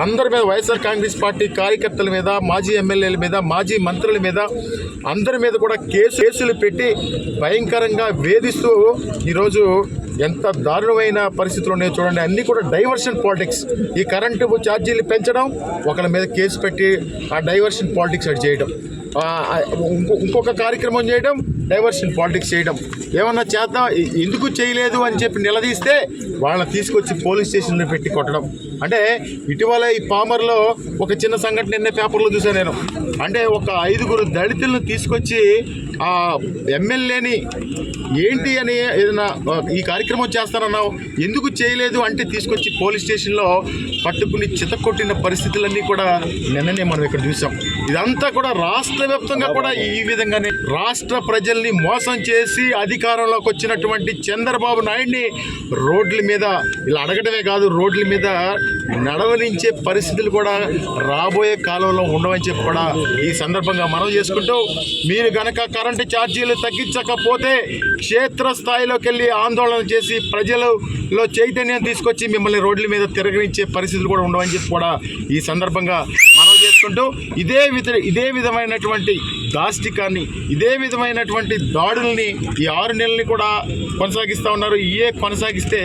అందరి మీద వైఎస్ఆర్ కాంగ్రెస్ పార్టీ కార్యకర్తల మీద మాజీ ఎమ్మెల్యేల మీద మాజీ మంత్రుల మీద అందరి మీద కూడా కేసు కేసులు పెట్టి భయంకరంగా వేధిస్తూ ఈరోజు ఎంత దారుణమైన పరిస్థితులు ఉన్నాయో చూడండి. అన్నీ కూడా డైవర్షన్ పాలిటిక్స్. ఈ కరెంటు ఛార్జీలు పెంచడం ఒకళ్ళ మీద కేసు పెట్టి ఆ డైవర్షన్ పాలిటిక్స్ అటు చేయడం. ఇంకో- ఇంకొక కార్యక్రమం చేయడం డైవర్షన్ పాలిటిక్స్ చేయడం. ఏమన్నా చేద్దాం? ఎందుకు చేయలేదు అని చెప్పి నిలదీస్తే వాళ్ళని తీసుకొచ్చి పోలీస్ స్టేషన్లో పెట్టి కొట్టడం. అంటే ఇటీవల ఈ పామర్లో ఒక చిన్న సంఘటన నిన్న పేపర్లో చూసాను నేను. అంటే ఒక ఐదుగురు దళితులను తీసుకొచ్చి ఆ ఎమ్మెల్యేని ఏంటి అని ఏదైనా ఈ కార్యక్రమం చేస్తానన్నావు ఎందుకు చేయలేదు అంటే తీసుకొచ్చి పోలీస్ స్టేషన్లో పట్టుకుని చితకొట్టిన పరిస్థితులన్నీ కూడా నిన్ననే మనం ఇక్కడ చూసాం ఇదంతా కూడా రాష్ట్ర వ్యాప్తంగా కూడా ఈ విధంగానే రాష్ట్ర ప్రజల్ని మోసం చేసి అధికారంలోకి వచ్చినటువంటి చంద్రబాబు నాయుడిని రోడ్ల మీద ఇలా అడగడమే కాదు రోడ్ల మీద నడవనించే పరిస్థితులు కూడా రాబోయే కాలంలో ఉండవని చెప్పి కూడా ఈ సందర్భంగా మనం చేసుకుంటూ మీరు గనక కరెంటు ఛార్జీలు తగ్గించకపోతే క్షేత్ర స్థాయిలోకి వెళ్ళి ఆందోళన చేసి ప్రజలలో చైతన్యం తీసుకొచ్చి మిమ్మల్ని రోడ్ల మీద తిరగనిచ్చే పరిస్థితులు కూడా ఉండవని చెప్పి కూడా ఈ సందర్భంగా మనం చేసుకుంటూ ఇదే విధ ఇదే విధమైనటువంటి దాష్టికాన్ని ఇదే విధమైనటువంటి దాడుల్ని ఈ ఆరు నెలల్ని కూడా కొనసాగిస్తూ ఉన్నారు. ఇయే కొనసాగిస్తే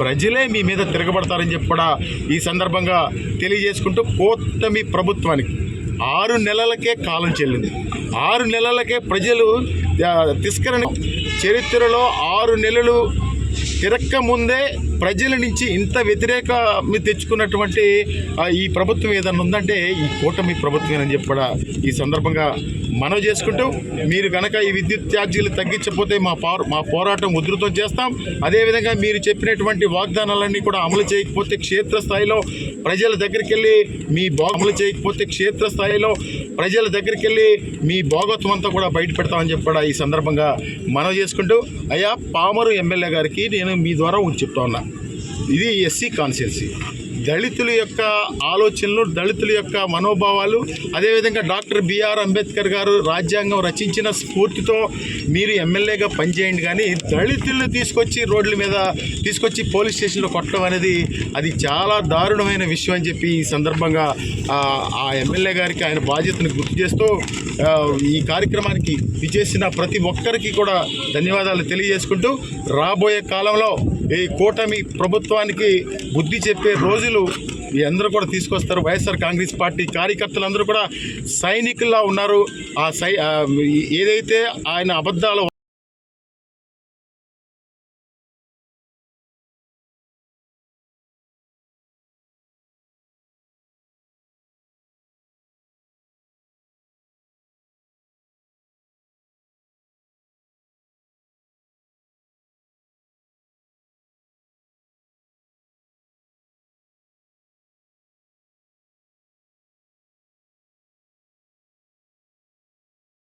ప్రజలే మీ మీద తిరగబడతారని చెప్పి కూడా ఈ సందర్భంగా తెలియజేసుకుంటూ కూటమి ప్రభుత్వానికి ఆరు నెలలకే కాలం చెల్లింది. ఆరు నెలలకే ప్రజలు తిస్కరణ చరిత్రలో ఆరు నెలలు తిరక్క ముందే ప్రజల నుంచి ఇంత వ్యతిరేక తెచ్చుకున్నటువంటి ఈ ప్రభుత్వం ఏదన్నా ఉందంటే ఈ కూటమి ప్రభుత్వమేనని చెప్పి కూడా ఈ సందర్భంగా మనం చేసుకుంటూ మీరు కనుక ఈ విద్యుత్ ఛార్జీలు తగ్గించకపోతే మా మా పోరాటం ఉధృతం చేస్తాం. అదేవిధంగా మీరు చెప్పినటువంటి వాగ్దానాలన్నీ కూడా అమలు చేయకపోతే క్షేత్రస్థాయిలో ప్రజల దగ్గరికి వెళ్ళి మీ బాగు అమలు చేయకపోతే క్షేత్రస్థాయిలో ప్రజల దగ్గరికి వెళ్ళి మీ భాగత్వం అంతా కూడా బయట పెడతామని చెప్పి ఈ సందర్భంగా మనం చేసుకుంటూ అయ్యా పామరు ఎమ్మెల్యే గారికి నేను మీ ద్వారా ఒకటి చెప్తా ఉన్నా. ఇది ఎస్సీ కాన్స్టిట్యున్సీ. దళితుల యొక్క ఆలోచనలు దళితుల యొక్క మనోభావాలు అదేవిధంగా డాక్టర్ బిఆర్ అంబేద్కర్ గారు రాజ్యాంగం రచించిన స్ఫూర్తితో మీరు ఎమ్మెల్యేగా పనిచేయండి కానీ దళితులను తీసుకొచ్చి రోడ్ల మీద తీసుకొచ్చి పోలీస్ స్టేషన్లో కొట్టడం అనేది అది చాలా దారుణమైన విషయం అని చెప్పి ఈ సందర్భంగా ఆ, ఎమ్మెల్యే గారికి ఆయన బాధ్యతను గుర్తు చేస్తూ ఈ కార్యక్రమానికి విచేసిన ప్రతి ఒక్కరికి కూడా ధన్యవాదాలు తెలియజేసుకుంటూ రాబోయే కాలంలో ఈ కూటమి ప్రభుత్వానికి బుద్ధి చెప్పే రోజులు ఈ అందరూ కూడా తీసుకొస్తారు. వైఎస్ఆర్ కాంగ్రెస్ పార్టీ కార్యకర్తలు అందరూ కూడా సైనికుల్లా ఉన్నారు. ఆ సై ఏదైతే ఆయన అబద్ధాలు